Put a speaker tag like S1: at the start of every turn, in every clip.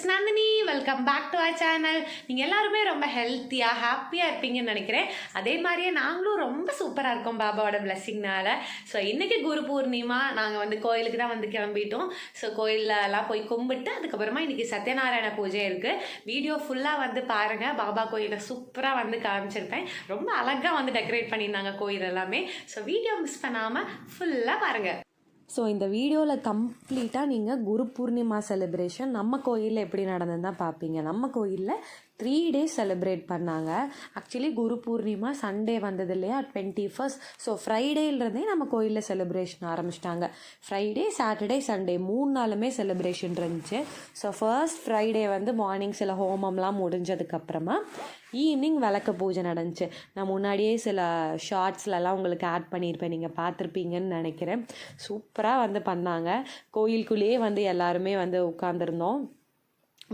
S1: Is Nandini welcome back to our channel நீங்கள் எல்லாருமே ரொம்ப ஹெல்த்தியாக ஹாப்பியாக இருப்பீங்கன்னு நினைக்கிறேன். அதே மாதிரியே நாங்களும் ரொம்ப சூப்பராக இருக்கோம் பாபாவோட பிளெஸ்ஸிங்னால ஸோ இன்றைக்கி குரு பூர்ணிமா நாங்கள் வந்து கோயிலுக்கு தான் வந்து கிளம்பிட்டோம். ஸோ கோயிலெலாம் போய் கும்பிட்டு அதுக்கப்புறமா இன்றைக்கி சத்யநாராயண பூஜை இருக்குது வீடியோ ஃபுல்லாக வந்து பாருங்கள் பாபா கோயிலை சூப்பராக வந்து காமிச்சிருப்பேன். ரொம்ப அழகாக வந்து டெக்கரேட் பண்ணியிருந்தாங்க கோயில் எல்லாமே. ஸோ வீடியோ மிஸ் பண்ணாமல் ஃபுல்லாக பாருங்கள்
S2: ஸோ இந்த வீடியோவில் கம்ப்ளீட்டாக நீங்கள் குரு பூர்ணிமா செலிப்ரேஷன் நம்ம கோயிலில் எப்படி நடந்ததுன்னு தான் பார்ப்பீங்க நம்ம கோயிலில் த்ரீ டேஸ் செலிப்ரேட் பண்ணாங்க. ஆக்சுவலி குரு பூர்ணிமா சண்டே வந்தது இல்லையா? டுவெண்ட்டி ஃபர்ஸ்ட் ஸோ ஃப்ரைடேன்றதே நம்ம கோயிலில் செலிப்ரேஷன் ஆரம்பிச்சிட்டாங்க. ஃப்ரைடே சாட்டர்டே சண்டே மூணு நாளுமே செலிப்ரேஷன் இருந்துச்சு. ஸோ ஃபர்ஸ்ட் ஃப்ரைடே வந்து மார்னிங் சில ஹோமம்லாம் முடிஞ்சதுக்கப்புறமா ஈவினிங் விளக்கு பூஜை நடந்துச்சு. நான் முன்னாடியே சில ஷார்ட்ஸ்லலாம் உங்களுக்கு ஆட் பண்ணியிருப்பேன். நீங்கள் பார்த்துருப்பீங்கன்னு நினைக்கிறேன். சூப்பராக வந்து பண்ணாங்க. கோயிலுக்குள்ளேயே வந்து எல்லாருமே வந்து உட்காந்துருந்தோம்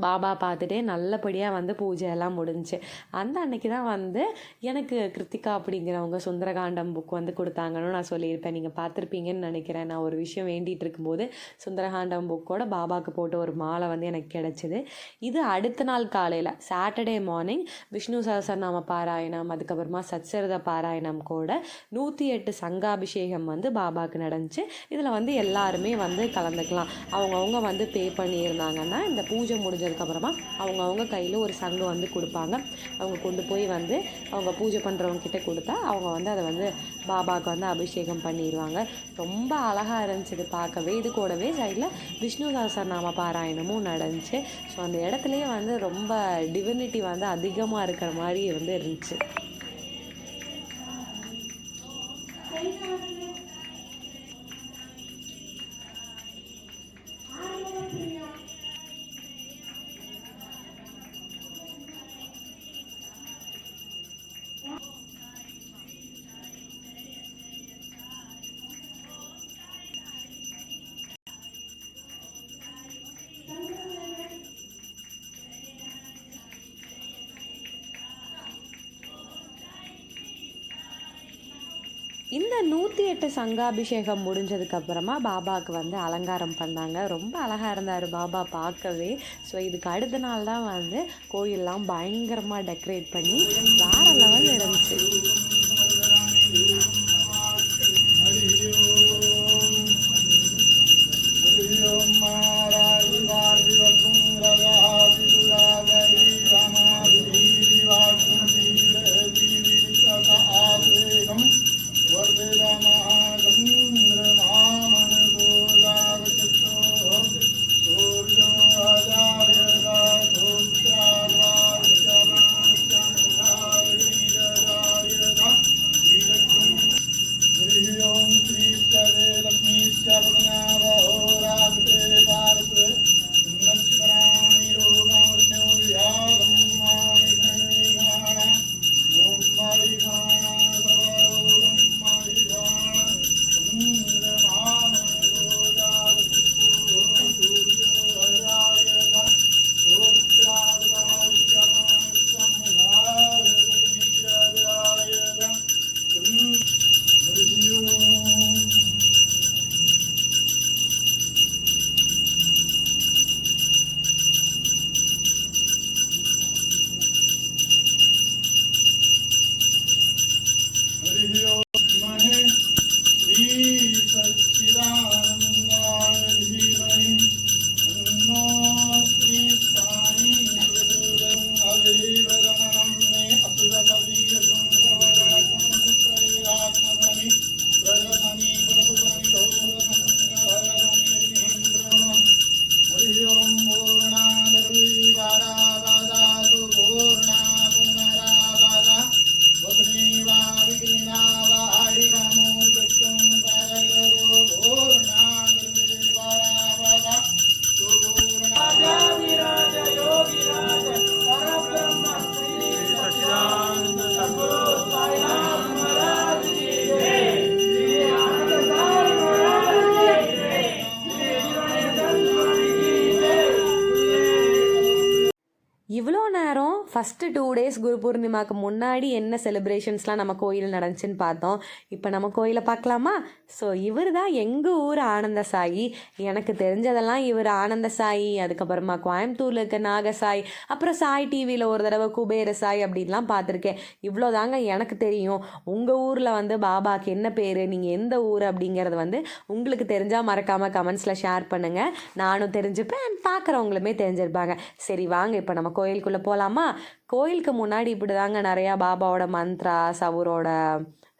S2: பாபா பார்த்துட்டே நல்லபடியாக வந்து பூஜை எல்லாம் முடிஞ்சுச்சு அந்த அன்னைக்கு தான் வந்து எனக்கு கிருத்திகா அப்படிங்கிறவங்க சுந்தரகாண்டம் புக் வந்து கொடுத்தாங்கன்னு நான் சொல்லியிருப்பேன். நீங்கள் பார்த்துருப்பீங்கன்னு நினைக்கிறேன். நான் ஒரு விஷயம் வேண்டிகிட்டு இருக்கும்போது சுந்தரகாண்டம் புக்கோட பாபாவுக்கு போட்ட ஒரு மாலை வந்து எனக்கு கிடச்சிது. இது அடுத்த நாள் காலையில் சாட்டர்டே மார்னிங் விஷ்ணு சஹஸ்ரநாம பாராயணம் அதுக்கப்புறமா சச்சரித பாராயணம் கூட நூற்றி எட்டு சங்காபிஷேகம் வந்து பாபாவுக்கு நடந்துச்சு. இதில் வந்து எல்லாருமே வந்து கலந்துக்கலாம். அவங்கவுங்க வந்து பே பண்ணியிருந்தாங்கன்னா இந்த பூஜை முடிஞ்சதுக்கப்புறமா அவங்கவுங்க கையில் ஒரு சங்கு வந்து கொடுப்பாங்க. அவங்க கொண்டு போய் வந்து அவங்க பூஜை பண்ணுறவங்க கிட்ட கொடுத்தா அவங்க வந்து அதை வந்து பாபாவுக்கு வந்து அபிஷேகம் பண்ணிடுவாங்க ரொம்ப அழகாக இருந்துச்சு இது பார்க்கவே. இது கூடவே சைடில் விஷ்ணுதாசர் நாம பாராயணமும் நடந்துச்சு. ஸோ அந்த இடத்துலையே வந்து ரொம்ப டிவினிட்டி வந்து அதிகமாக இருக்கிற மாதிரி வந்து இருந்துச்சு. இந்த நூற்றி எட்டு சங்காபிஷேகம் முடிஞ்சதுக்கப்புறமா பாபாவுக்கு வந்து அலங்காரம் பண்ணாங்க. ரொம்ப அழகாக இருந்தார் பாபா பார்க்கவே. ஸோ இதுக்கு அடுத்த நாள் தான் வந்து கோயிலெலாம் பயங்கரமாக டெக்கரேட் பண்ணி வேறு லெவல் இருந்துச்சு. ஃபஸ்ட்டு டூ டேஸ் குரு பூர்ணிமாவுக்கு முன்னாடி என்ன செலிப்ரேஷன்ஸ்லாம் நம்ம கோயில் நடந்துச்சுன்னு பார்த்தோம். இப்போ நம்ம கோயிலை பார்க்கலாமா? ஸோ இவர் தான் எங்கள் ஊர் ஆனந்த சாயி எனக்கு தெரிஞ்சதெல்லாம் இவர் ஆனந்த சாயி அதுக்கப்புறமா கோயம்புத்தூரில் இருக்க நாகசாய் அப்புறம் சாய் டிவியில் ஒரு தடவை குபேர சாய் அப்படின்லாம் பார்த்துருக்கேன். இவ்வளோ தாங்க எனக்கு தெரியும். உங்கள் ஊரில் வந்து பாபாக்கு என்ன பேர் நீங்கள் எந்த ஊர் அப்படிங்கிறது வந்து உங்களுக்கு தெரிஞ்சால் மறக்காமல் கமெண்ட்ஸில் ஷேர் பண்ணுங்கள் நானும் தெரிஞ்சுப்பேன் அண்ட் பார்க்குறவங்களுமே தெரிஞ்சிருப்பாங்க. சரி வாங்க இப்போ நம்ம கோயிலுக்குள்ளே போகலாமா கோயிலுக்கு முன்னாடி இப்படி தாங்க நிறையா பாபாவோட மந்த்ராஸ் அவரோட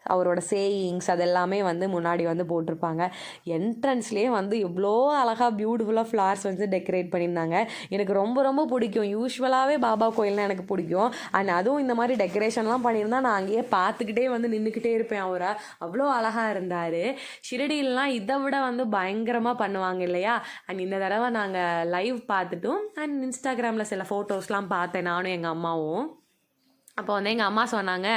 S2: அவரோட சேயிங்ஸ் அதெல்லாமே வந்து முன்னாடி வந்து போட்டிருப்பாங்க. என்ட்ரன்ஸ்லேயே வந்து எவ்வளோ அழகாக பியூட்டிஃபுல்லாக ஃப்ளார்ஸ் வந்து டெக்கரேட் பண்ணியிருந்தாங்க. எனக்கு ரொம்ப ரொம்ப பிடிக்கும். யூஸ்வலாகவே பாபா கோயில்னால் எனக்கு பிடிக்கும். அண்ட் அதுவும் இந்த மாதிரி டெக்கரேஷன்லாம் பண்ணியிருந்தா நான் அங்கேயே பார்த்துக்கிட்டே வந்து நின்றுக்கிட்டே இருப்பேன் அவரை. அவ்வளோ அழகாக இருந்தார். ஷிரடியிலலாம் இதை விட வந்து பயங்கரமாக பண்ணுவாங்க இல்லையா? அண்ட் இந்த தடவை நாங்கள் லைவ் பார்த்துட்டும். அண்ட் இன்ஸ்டாகிராமில் சில ஃபோட்டோஸ்லாம் பார்த்தேன். நானும் எங்கள் அம்மாவும். அப்போ வந்து எங்கள் அம்மா சொன்னாங்க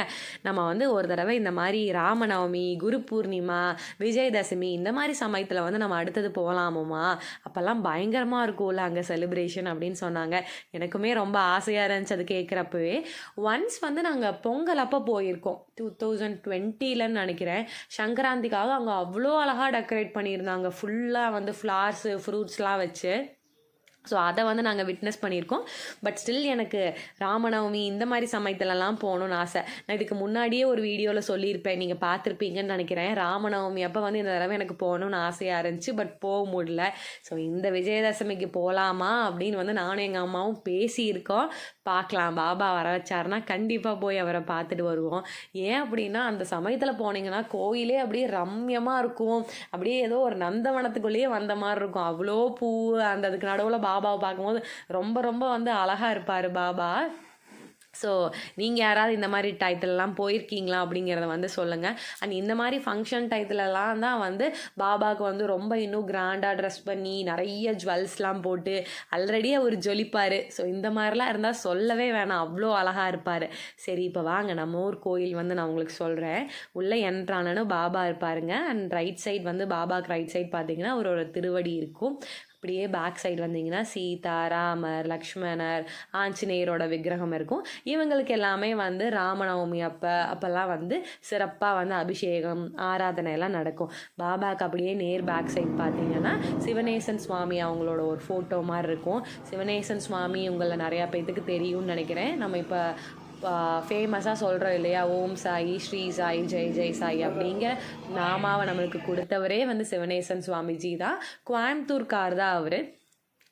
S2: நம்ம வந்து ஒரு தடவை இந்த மாதிரி ராமநவமி குரு பூர்ணிமா விஜயதசமி இந்த மாதிரி சமயத்தில் வந்து நம்ம அடுத்தது போகலாமோமா அப்போல்லாம் பயங்கரமாக இருக்கும்ல அங்கே செலிப்ரேஷன் அப்படின்னு சொன்னாங்க. எனக்குமே ரொம்ப ஆசையாக இருந்துச்சு அது கேட்குறப்பவே ஒன்ஸ் வந்து நாங்கள் பொங்கல் அப்போ போயிருக்கோம். டூ தௌசண்ட் டுவெண்ட்டிலன்னு நினைக்கிறேன். சங்கராந்திக்காக அங்கே அவ்வளோ அழகாக டெக்கரேட் பண்ணியிருந்தாங்க. ஃபுல்லாக வந்து ஃப்ளார்ஸு ஃப்ரூட்ஸ்லாம் வச்சு. ஸோ அதை வந்து நாங்கள் விட்னஸ் பண்ணியிருக்கோம். பட் ஸ்டில் எனக்கு ராமநவமி இந்த மாதிரி சமயத்துலலாம் போகணும்னு ஆசை. நான் இதுக்கு முன்னாடியே ஒரு வீடியோவில் சொல்லியிருப்பேன். நீங்கள் பார்த்துருப்பீங்கன்னு நினைக்கிறேன். ராமநவமி அப்போ வந்து இந்த தடவை எனக்கு போகணும்னு ஆசையாக இருந்துச்சு. பட் போக முடியல. ஸோ இந்த விஜயதசமிக்கு போகலாமா அப்படின்னு வந்து நானும் எங்கள் அம்மாவும் பேசியிருக்கோம். பார்க்கலாம். பாபா வர வச்சாருன்னா கண்டிப்பாக போய் அவரை பார்த்துட்டு வருவோம். ஏன் அப்படின்னா அந்த சமயத்தில் போனீங்கன்னா கோயிலே அப்படியே ரம்யமாக இருக்கும். அப்படியே ஏதோ ஒரு நந்தவனத்துக்குள்ளேயே வந்த மாதிரி இருக்கும். அவ்வளோ பூ அந்த அதுக்கு நடுவில் பாபாவை பார்க்கும்போது ரொம்ப ரொம்ப வந்து அழகாக இருப்பார் பாபா. ஸோ நீங்கள் யாராவது இந்த மாதிரி டயத்துலலாம் போயிருக்கீங்களா அப்படிங்கிறத வந்து சொல்லுங்கள் அண்ட் இந்த மாதிரி ஃபங்க்ஷன் டயத்துலலாம் தான் வந்து பாபாவுக்கு வந்து ரொம்ப இன்னும் கிராண்டாக ட்ரெஸ் பண்ணி நிறைய ஜுவல்ஸ்லாம் போட்டு ஆல்ரெடி அவர் ஜொலிப்பார். ஸோ இந்த மாதிரிலாம் இருந்தால் சொல்லவே வேணாம். அவ்வளோ அழகாக இருப்பார். சரி இப்போ வாங்க. நம்ம ஊர் கோயில் வந்து நான் உங்களுக்கு சொல்கிறேன் உள்ளே என்ட்ரானனும் பாபா இருப்பாருங்க. அண்ட் ரைட் சைடு வந்து பாபாக்கு ரைட் சைடு பார்த்தீங்கன்னா அவரோட திருவடி இருக்கும். அப்படியே பேக் சைடு வந்தீங்கன்னா சீதா ராமர் லக்ஷ்மணர் ஆஞ்சநேயரோட விக்கிரகம் இருக்கும். இவங்களுக்கு எல்லாமே வந்து ராமநவமி அப்போ அப்போல்லாம் வந்து சிறப்பாக வந்து அபிஷேகம் ஆராதனை எல்லாம் நடக்கும். பாபாக்கு அப்படியே நேர் பேக் சைட் பார்த்தீங்கன்னா சிவனேசன் சுவாமி அவங்களோட ஒரு ஃபோட்டோ மாதிரி இருக்கும். சிவனேசன் சுவாமி உங்களை நிறையா பேர்த்துக்கு தெரியும்னு நினைக்கிறேன். நம்ம இப்போ ஃபேமஸாக சொல்கிறோம் இல்லையா? ஓம் சாயி ஸ்ரீ சாய் ஜெய் ஜெய் சாய் அப்படிங்கிற நாமாவை நம்மளுக்கு கொடுத்தவரே வந்து சிவனேசன் சுவாமிஜி தான். கோயம்புத்தூர்கார் தான் அவர்.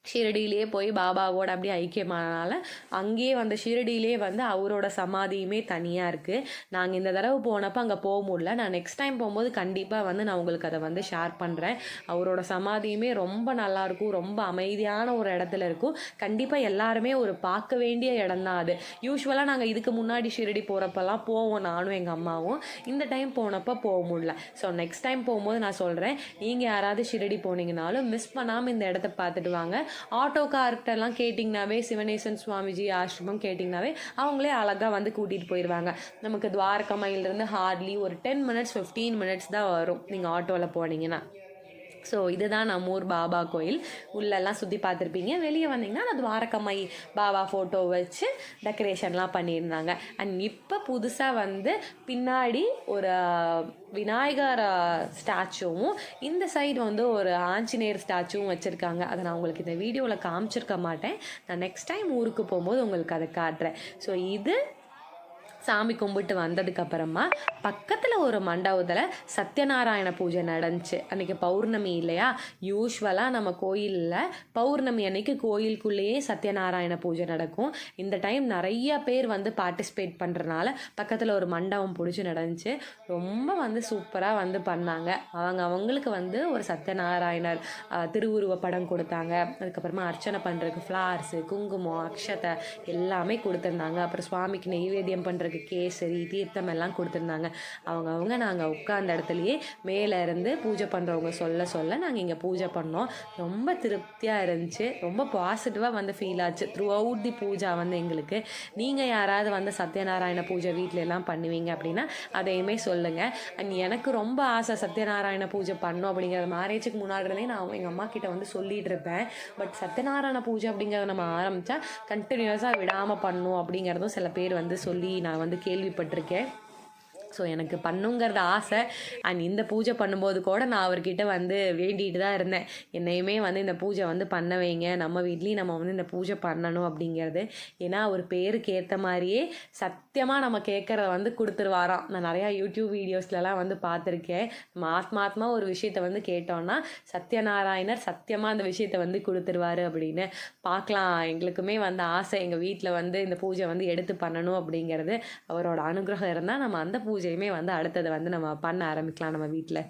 S2: ஷீரடியிலே போய் பாபாவோட அப்படியே ஐக்கியமானனால அங்கேயே வந்து ஷீரடியிலே வந்து அவரோட சமாதியுமே தனியாக இருக்குது நாங்கள் இந்த தடவை போனப்போ அங்கே போக முடியல. நான் நெக்ஸ்ட் டைம் போகும்போது கண்டிப்பாக வந்து நான் உங்களுக்கு அதை வந்து ஷேர் பண்ணுறேன் அவரோட சமாதியுமே ரொம்ப நல்லாயிருக்கும் ரொம்ப அமைதியான ஒரு இடத்துல இருக்கும். கண்டிப்பாக எல்லாருமே ஒரு பார்க்க வேண்டிய இடம் தான் அது. யூஸ்வலாக நாங்கள் இதுக்கு முன்னாடி ஷிரடி போகிறப்பெல்லாம் போவோம் நானும் எங்கள் அம்மாவும். இந்த டைம் போனப்போ போக முடியல. ஸோ நெக்ஸ்ட் டைம் போகும்போது நான் சொல்கிறேன் நீங்கள் யாராவது ஷிரடி போனீங்கனாலும் மிஸ் பண்ணாமல் இந்த இடத்த பார்த்துட்டு வாங்க. ஆட்டோக்கார்கிட்டலாம் கேட்டிங்கனாவே சிவனேசன் சுவாமிஜி ஆசிரமம் கேட்டிங்கனாவே அவங்களே அழகாக வந்து கூட்டிகிட்டு போயிடுவாங்க நமக்கு துவாரகமையிலேருந்து ஹார்ட்லி ஒரு டென் மினிட்ஸ் ஃபிஃப்டீன் மினிட்ஸ் தான் வரும். நீங்கள் ஆட்டோவில் போனீங்கன்னா. ஸோ இதுதான் நம்மூர் பாபா கோயில். உள்ளெல்லாம் சுற்றி பார்த்துருப்பீங்க. வெளியே வந்தீங்கன்னா அந்த துவாரகம்மை பாபா ஃபோட்டோ வச்சு டெக்கரேஷன்லாம் பண்ணியிருந்தாங்க. அண்ட் இப்போ புதுசாக வந்து பின்னாடி ஒரு விநாயகர் ஸ்டாச்சுவும் இந்த சைடு வந்து ஒரு ஆஞ்சநேயர் ஸ்டாச்சுவும் வச்சுருக்காங்க. அதை நான் உங்களுக்கு இந்த வீடியோவில் காமிச்சிருக்க மாட்டேன். நான் நெக்ஸ்ட் டைம் ஊருக்கு போகும்போது உங்களுக்கு அதை காட்டுறேன். ஸோ இது சாமி கும்பிட்டு வந்ததுக்கப்புறமா பக்கத்தில் ஒரு மண்டபத்தில் சத்யநாராயண பூஜை நடந்துச்சு. அன்றைக்கி பௌர்ணமி இல்லையா? யூஸ்வலாக நம்ம கோயிலில் பௌர்ணமி அன்னைக்கு கோயிலுக்குள்ளேயே சத்யநாராயண பூஜை நடக்கும். இந்த டைம் நிறைய பேர் வந்து பார்ட்டிசிபேட் பண்ணுறனால பக்கத்தில் ஒரு மண்டபம் பிடிச்சி நடந்துச்சு. ரொம்ப வந்து சூப்பராக வந்து பண்ணாங்க. அவங்க அவங்களுக்கு வந்து ஒரு சத்யநாராயணர் திருவுருவ படம் கொடுத்தாங்க. அதுக்கப்புறமா அர்ச்சனை பண்ணுறதுக்கு ஃப்ளார்ஸு குங்குமம் அக்ஷதை எல்லாமே கொடுத்துருந்தாங்க. அப்புறம் சுவாமிக்கு நெய்வேத்தியம் பண்ணுறதுக்கு அவருக்கு கேசரி தீர்த்தம் எல்லாம் கொடுத்துருந்தாங்க. அவங்க அவங்க நாங்கள் உட்கார்ந்த இடத்துலையே மேலே இருந்து பூஜை பண்ணுறவங்க சொல்ல சொல்ல நாங்கள் இங்கே பூஜை பண்ணோம். ரொம்ப திருப்தியாக இருந்துச்சு. ரொம்ப பாசிட்டிவாக வந்து ஃபீல் ஆச்சு. த்ரூ அவுட் தி பூஜா வந்து எங்களுக்கு. நீங்கள் யாராவது வந்து சத்யநாராயண பூஜை வீட்டில எல்லாம் பண்ணுவீங்க அப்படின்னா அதையுமே சொல்லுங்கள் அண்ட் எனக்கு ரொம்ப ஆசை சத்யநாராயண பூஜை பண்ணும் அப்படிங்கிறது மேரேஜுக்கு முன்னாடி இருந்தே நான் எங்கள் அம்மா கிட்ட வந்து சொல்லிட்டு இருப்பேன். பட் சத்யநாராயண பூஜை அப்படிங்கிறத நம்ம ஆரம்பித்தா கண்டினியூஸாக விடாமல் பண்ணும் அப்படிங்கிறதும் சில பேர் வந்து சொல்லி நான் வந்து கேள்விப்பட்டிருக்கேன். ஸோ எனக்கு பண்ணுங்கிறது ஆசை. அண்ட் இந்த பூஜை பண்ணும்போது கூட நான் அவர்கிட்ட வந்து வேண்டிகிட்டு தான் இருந்தேன். என்னையுமே வந்து இந்த பூஜை வந்து பண்ண வைங்க. நம்ம வீட்லேயும் நம்ம வந்து இந்த பூஜை பண்ணணும் அப்படிங்கிறது. ஏன்னா அவர் பேருக்கு ஏற்ற மாதிரியே சத்தியமாக நம்ம கேட்குறத வந்து கொடுத்துருவாராம். நான் நிறையா யூடியூப் வீடியோஸ்லலாம் வந்து பார்த்துருக்கேன். நம்ம ஆத்மாத்மா ஒரு விஷயத்தை வந்து கேட்டோம்னா சத்யநாராயணர் சத்தியமாக அந்த விஷயத்தை வந்து கொடுத்துருவாரு அப்படின்னு. பார்க்கலாம். எங்களுக்குமே வந்து ஆசை. எங்கள் வீட்டில் வந்து இந்த பூஜை வந்து எடுத்து பண்ணணும் அப்படிங்கிறது. அவரோட அனுகிரகம் இருந்தால் நம்ம அந்த பூஜை பூஜையுமே வந்து அடுத்தது வந்து நம்ம பண்ண ஆரம்பிக்கலாம் நம்ம வீட்டில்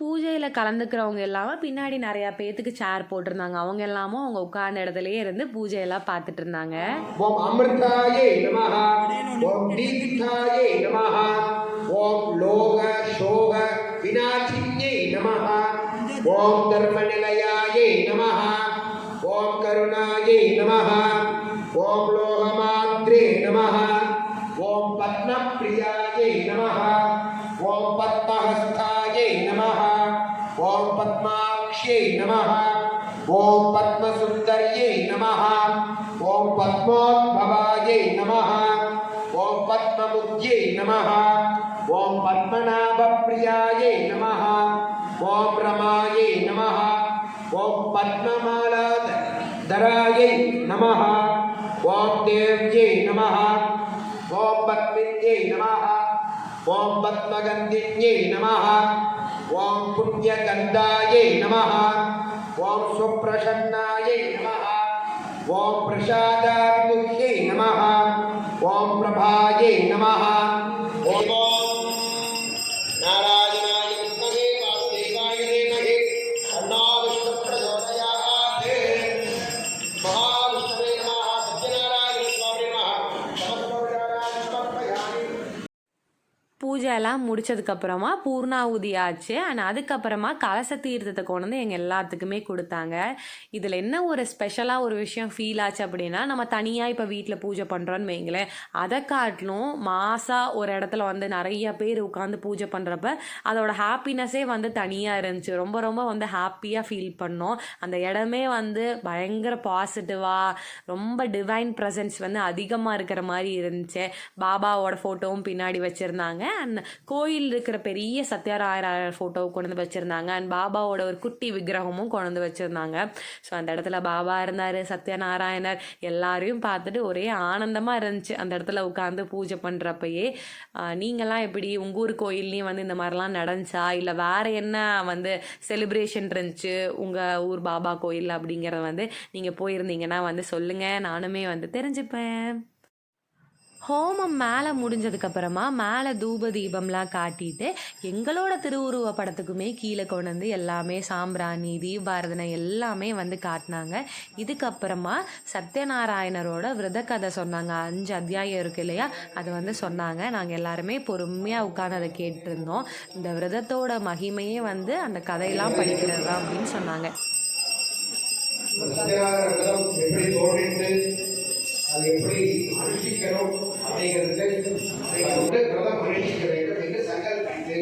S2: பூஜையில் கலந்துக்கிறவங்க எல்லாமே பின்னாடி நிறையா பேத்துக்கு சேர் போட்டிருந்தாங்க. அவங்க எல்லாமும் அவங்க உட்கார்ந்த இடத்துலயே இருந்து பூஜையெல்லாம் பார்த்துட்டு இருந்தாங்க.
S3: ஓம் அமிர்தாயே நமஹ. ஓம் தீர்த்தாயே நமஹ. ஓம் லோக சோக விநாசின்யே நமஹ. ஓம் தர்மநிலையாயே நமஹ. ஓம் கருணாயே நமஹ. ஓம் லோகமாத்ரே நமஹ. ஓம் பத்ம பத்மாக்ஷே நமः ஓம் பத்மசுந்தர்யே நமः ஓம் பத்மோத்பவாயை நமः ஓம் பத்மமுக்யே நமः ஓம் பத்மநாபப்பிரியாயை நமः ஓம் ரமாயை நமः ஓம் பத்மமாலாதராயை நமः ஓம் தேவ்யை நமः ஓம் பத்மின்யை நமः ஓம் பத்மகந்தின்யை நமः ஓம் புண்ணியகந்தாயை நமः ஓம் சுப்ரசன்னாயை நமः ஓம் பிரசாதாவிமுக்யை நமः ஓம் பிரபாயை நமः ஓம்
S2: பூஜை எல்லாம் முடிச்சதுக்கப்புறமா பூர்ணாவுதி ஆச்சு. அண்ட் அதுக்கப்புறமா கலச தீர்த்தத்தை கொண்டு வந்து எங்கள் எல்லாத்துக்குமே கொடுத்தாங்க. இதில் என்ன ஒரு ஸ்பெஷலாக ஒரு விஷயம் ஃபீல் ஆச்சு அப்படின்னா நம்ம தனியாக இப்போ வீட்டில் பூஜை பண்ணுறோன்னு வைங்களேன். அதை காட்டிலும் மாசாக ஒரு இடத்துல வந்து நிறைய பேர் உட்காந்து பூஜை பண்ணுறப்ப அதோட ஹாப்பினஸ்ஸே வந்து தனியாக இருந்துச்சு. ரொம்ப ரொம்ப வந்து ஹாப்பியாக ஃபீல் பண்ணோம். அந்த இடமே வந்து பயங்கர பாசிட்டிவாக ரொம்ப டிவைன் ப்ரெசன்ஸ் வந்து அதிகமாக இருக்கிற மாதிரி இருந்துச்சு. பாபாவோட ஃபோட்டோவும் பின்னாடி வச்சுருந்தாங்க. அண்ட் கோயில் இருக்கிற பெரிய சத்யநாராயணர் ஃபோட்டோவை கொண்டு வந்து வச்சுருந்தாங்க. அண்ட் பாபாவோட ஒரு குட்டி விக்கிரகமும் கொண்டு வந்து வச்சுருந்தாங்க. ஸோ அந்த இடத்துல பாபா இருந்தார் சத்யநாராயணர் எல்லாரையும் பார்த்துட்டு ஒரே ஆனந்தமாக இருந்துச்சு. அந்த இடத்துல உட்காந்து பூஜை பண்ணுறப்பயே நீங்களாம் எப்படி உங்கள் ஊர் கோயில்லையும் வந்து இந்த மாதிரிலாம் நடந்துச்சா? இல்லை வேறு என்ன வந்து செலிப்ரேஷன் இருந்துச்சு உங்கள் ஊர் பாபா கோயில்? அப்படிங்கிறத வந்து நீங்கள் போயிருந்தீங்கன்னா வந்து சொல்லுங்கள் நானுமே வந்து தெரிஞ்சுப்பேன். ஹோமம் மேலே முடிஞ்சதுக்கப்புறமா மேலே தூப தீபம்லாம் காட்டிட்டு எங்களோட திருவுருவ படத்துக்குமே கீழே கொண்டு வந்து எல்லாமே சாம்பிராணி தீபாரதனை எல்லாமே வந்து காட்டினாங்க. இதுக்கப்புறமா சத்யநாராயணரோட விரத கதை சொன்னாங்க. அஞ்சு அத்தியாயம் இருக்கு இல்லையா? அது வந்து சொன்னாங்க. நாங்கள் எல்லாருமே பொறுமையாக உட்காந்து அதை கேட்டிருந்தோம். இந்த விரதத்தோட மகிமையே வந்து அந்த கதையெல்லாம் படிக்கிறது தான் அப்படின்னு சொன்னாங்க.
S3: எப்படி தோன்றிட்டு அது எப்படி அனுஷ்டிக்கணும்? அப்படிங்கிறதுக்கு நீங்கள் வந்து விரதம் அனுஷ்டிக்க வேண்டும் என்று சங்கல்பித்து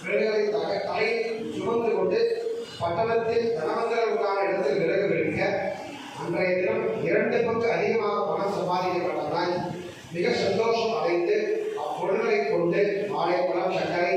S3: விறகுகளை தக தலையில் சுமந்து கொண்டு பட்டணத்தில் தனவந்தர்களுக்கான இடத்தில் விறகு வெடிக்க அன்றைய தினம் இரண்டு பங்கு அதிகமாக பணம் சம்பாதிக்கப்பட்டதால் மிக சந்தோஷம் அடைந்து அப்பொருள்களை கொண்டு வாழைப்பழம் சர்க்கரை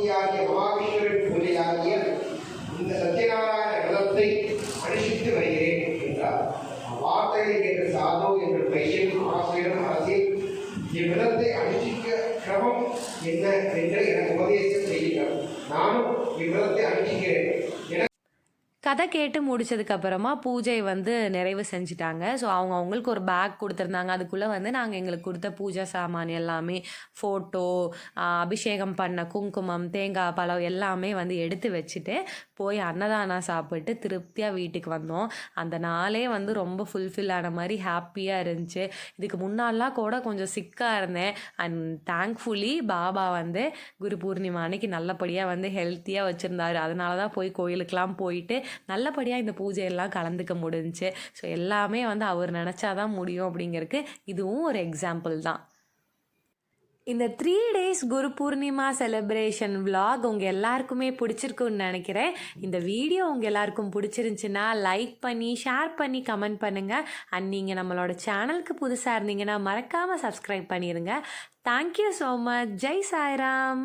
S3: தேஜாமூர்த்தியாகிய மகாவிஷ்ணுவின் பூஜையாகிய இந்த சத்யநாராயண விதத்தை அனுஷ்டித்து வருகிறேன் என்றார். வார்த்தையை கேட்ட சாது என்ற பையன் ஆசிரியர் அரசில் இவ்விதத்தை அனுஷ்டிக்க கிரமம் என்ன? என்று எனக்கு உபதேசம் செய்கிறார். நானும் இவ்விதத்தை அனுஷ்டிக்கிறேன்.
S2: கதை கேட்டு முடிச்சதுக்கு அப்புறமா பூஜை வந்து நிறைவு செஞ்சுட்டாங்க. ஸோ அவங்க அவங்களுக்கு ஒரு பேக் கொடுத்துருந்தாங்க. அதுக்குள்ளே வந்து நாங்கள் எங்களுக்கு கொடுத்த பூஜா சாமான் எல்லாமே ஃபோட்டோ அபிஷேகம் பண்ண குங்குமம் தேங்காய் பழம் எல்லாமே வந்து எடுத்து வச்சுட்டு போய் அன்னதானம் சாப்பிட்டு திருப்தியாக வீட்டுக்கு வந்தோம். அந்த நாளே வந்து ரொம்ப ஃபுல்ஃபில் ஆன மாதிரி ஹாப்பியாக இருந்துச்சு. இதுக்கு முன்னாடிலாம் கூட கொஞ்சம் சிக்காக இருந்தேன். அண்ட் தேங்க்ஃபுல்லி பாபா வந்து குரு பூர்ணிமா அன்னைக்கு நல்லபடியாக வந்து ஹெல்த்தியாக வச்சுருந்தாரு. அதனால தான் போய் கோயிலுக்கெலாம் போயிட்டு நல்லபடியாக இந்த பூஜையெல்லாம் கலந்துக்க முடிஞ்சுச்சு. ஸோ எல்லாமே வந்து அவர் நினச்சாதான் முடியும் அப்படிங்கிறதுக்கு இதுவும் ஒரு எக்ஸாம்பிள் தான். இந்த three days Guru Purnima celebration vlog உங்கள் எல்லாருக்குமே பிடிச்சிருக்குன்னு நினைக்கிறேன். இந்த வீடியோ உங்கள் எல்லாருக்கும் பிடிச்சிருந்துச்சுன்னா லைக் பண்ணி ஷேர் பண்ணி கமெண்ட் பண்ணுங்கள் அண்ட் நீங்கள் நம்மளோட சேனலுக்கு புதுசாக இருந்தீங்கன்னா மறக்காமல் சப்ஸ்கிரைப் பண்ணிடுங்க thank you so much Jai Sairam.